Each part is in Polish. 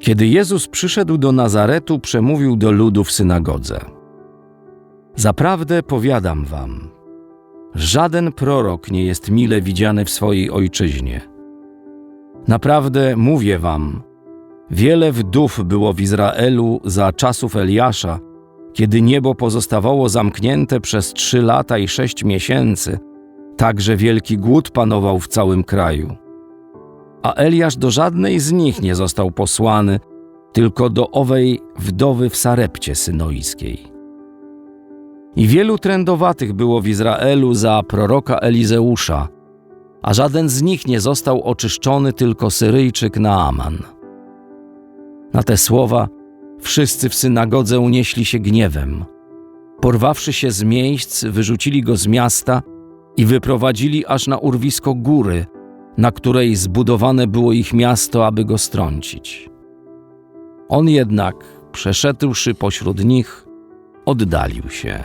Kiedy Jezus przyszedł do Nazaretu, przemówił do ludu w synagodze. Zaprawdę powiadam wam, żaden prorok nie jest mile widziany w swojej ojczyźnie. Naprawdę mówię wam, wiele wdów było w Izraelu za czasów Eliasza, kiedy niebo pozostawało zamknięte przez trzy lata i sześć miesięcy, Także wielki głód panował w całym kraju. A Eliasz do żadnej z nich nie został posłany, tylko do owej wdowy w Sarepcie synoiskiej. I wielu trędowatych było w Izraelu za proroka Elizeusza, a żaden z nich nie został oczyszczony, tylko Syryjczyk Naaman. Na te słowa wszyscy w synagodze unieśli się gniewem. Porwawszy się z miejsc, wyrzucili go z miasta i wyprowadzili aż na urwisko góry, na której zbudowane było ich miasto, aby go strącić. On jednak, przeszedłszy pośród nich, oddalił się.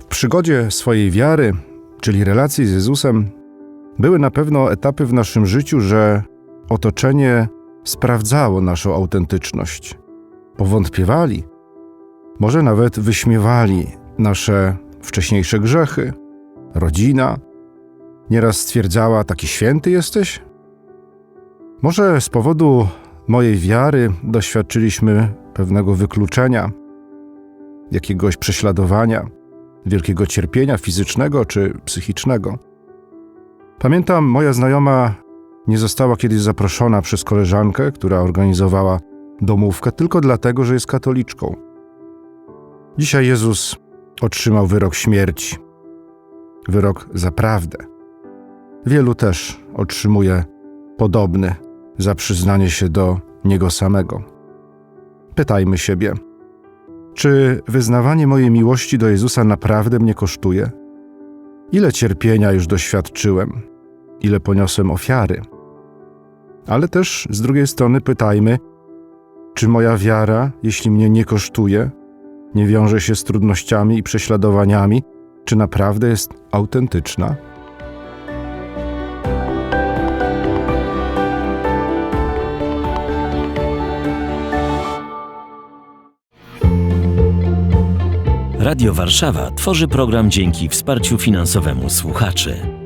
W przygodzie swojej wiary, czyli relacji z Jezusem, były na pewno etapy w naszym życiu, że otoczenie sprawdzało naszą autentyczność. Powątpiewali, może nawet wyśmiewali nasze wcześniejsze grzechy, rodzina. Nieraz stwierdzała: Taki święty jesteś? Może z powodu mojej wiary doświadczyliśmy pewnego wykluczenia, jakiegoś prześladowania, wielkiego cierpienia fizycznego czy psychicznego. Pamiętam, moja znajoma nie została kiedyś zaproszona przez koleżankę, która organizowała domówkę, tylko dlatego, że jest katoliczką. Dzisiaj Jezus otrzymał wyrok śmierci, wyrok za prawdę. Wielu też otrzymuje podobny za przyznanie się do Niego samego. Pytajmy siebie, czy wyznawanie mojej miłości do Jezusa naprawdę mnie kosztuje? Ile cierpienia już doświadczyłem? Ile poniosłem ofiary? Ale też z drugiej strony pytajmy, czy moja wiara, jeśli mnie nie kosztuje, nie wiąże się z trudnościami i prześladowaniami, czy naprawdę jest autentyczna? Radio Warszawa tworzy program dzięki wsparciu finansowemu słuchaczy.